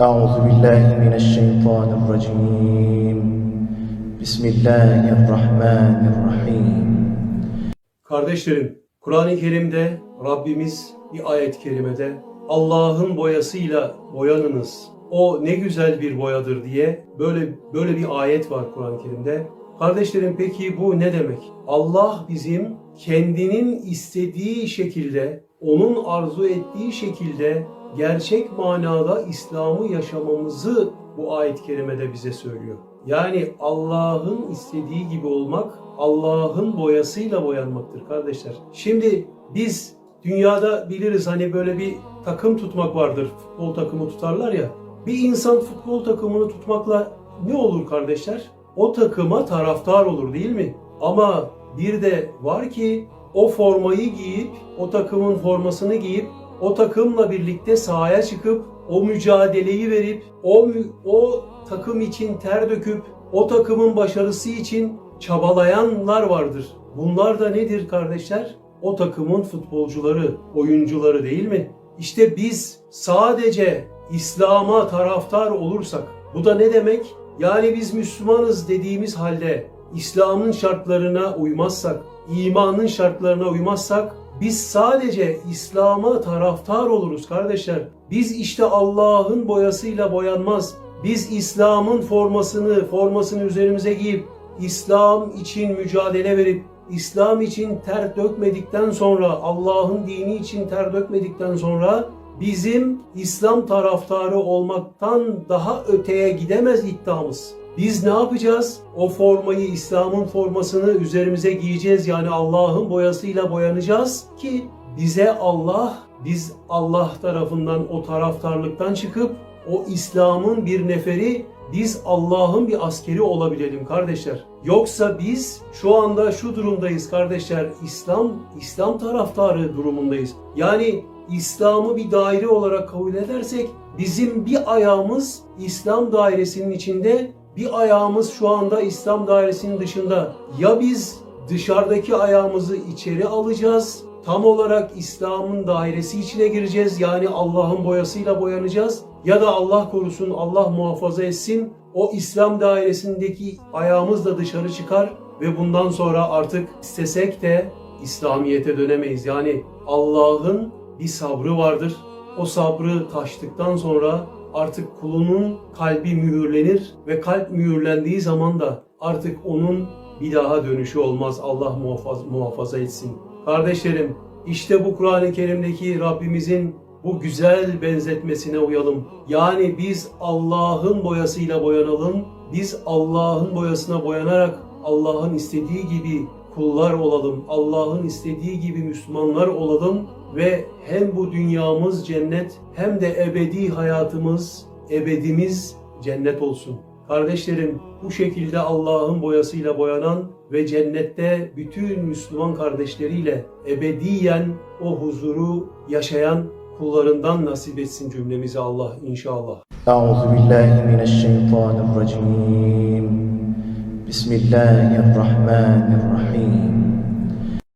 أعوذ بالله من الشيطان الرجيم بسم الله الرحمن الرحيم Kardeşlerim, Kur'an-ı Kerim'de Rabbimiz bir ayet-i kerimede Allah'ın boyasıyla boyanınız. O ne güzel bir boyadır diye böyle böyle bir ayet var Kur'an-ı Kerim'de. Kardeşlerim peki bu ne demek? Allah bizim kendinin istediği şekilde, onun arzu ettiği şekilde gerçek manada İslam'ı yaşamamızı bu ayet-i kerimede bize söylüyor. Yani Allah'ın istediği gibi olmak, Allah'ın boyasıyla boyanmaktır kardeşler. Şimdi biz dünyada biliriz hani böyle bir takım tutmak vardır. Futbol takımı tutarlar ya. Bir insan futbol takımını tutmakla ne olur kardeşler? O takıma taraftar olur değil mi? Ama bir de var ki o formayı giyip, o takımın formasını giyip, o takımla birlikte sahaya çıkıp, o mücadeleyi verip, o o takım için ter döküp, o takımın başarısı için çabalayanlar vardır. Bunlar da nedir kardeşler? O takımın futbolcuları, oyuncuları değil mi? İşte biz sadece İslam'a taraftar olursak, bu da ne demek? Yani biz Müslümanız dediğimiz halde İslam'ın şartlarına uymazsak, imanın şartlarına uymazsak biz sadece İslam'a taraftar oluruz kardeşler. Biz işte Allah'ın boyasıyla boyanmaz. Biz İslam'ın formasını, formasını üzerimize giyip İslam için mücadele verip İslam için ter dökmedikten sonra, Allah'ın dini için ter dökmedikten sonra bizim İslam taraftarı olmaktan daha öteye gidemez iddiamız. Biz ne yapacağız? O formayı, İslam'ın formasını üzerimize giyeceğiz. Yani Allah'ın boyasıyla boyanacağız ki bize Allah, biz Allah tarafından o taraftarlıktan çıkıp o İslam'ın bir neferi, biz Allah'ın bir askeri olabilelim kardeşler. Yoksa biz şu anda şu durumdayız kardeşler. İslam İslam taraftarı durumundayız. Yani İslam'ı bir daire olarak kabul edersek bizim bir ayağımız İslam dairesinin içinde, bir ayağımız şu anda İslam dairesinin dışında. Ya biz dışarıdaki ayağımızı içeri alacağız, tam olarak İslam'ın dairesi içine gireceğiz. Yani Allah'ın boyasıyla boyanacağız. Ya da Allah korusun, Allah muhafaza etsin. O İslam dairesindeki ayağımız da dışarı çıkar ve bundan sonra artık istesek de İslamiyete dönemeyiz. Yani Allah'ın bir sabrı vardır. O sabrı taştıktan sonra artık kulunun kalbi mühürlenir ve kalp mühürlendiği zaman da artık onun bir daha dönüşü olmaz. Allah muhafaza, muhafaza etsin. Kardeşlerim işte bu Kur'an-ı Kerim'deki Rabbimizin bu güzel benzetmesine uyalım. Yani biz Allah'ın boyasıyla boyanalım. Biz Allah'ın boyasına boyanarak Allah'ın istediği gibi kullar olalım. Allah'ın istediği gibi Müslümanlar olalım ve hem bu dünyamız cennet hem de ebedi hayatımız, ebedimiz cennet olsun. Kardeşlerim bu şekilde Allah'ın boyasıyla boyanan ve cennette bütün Müslüman kardeşleriyle ebediyen o huzuru yaşayan kullarından nasip etsin cümlemizi Allah inşallah. Euzu billahi mineşşeytanirracim. Bismillahirrahmanirrahim.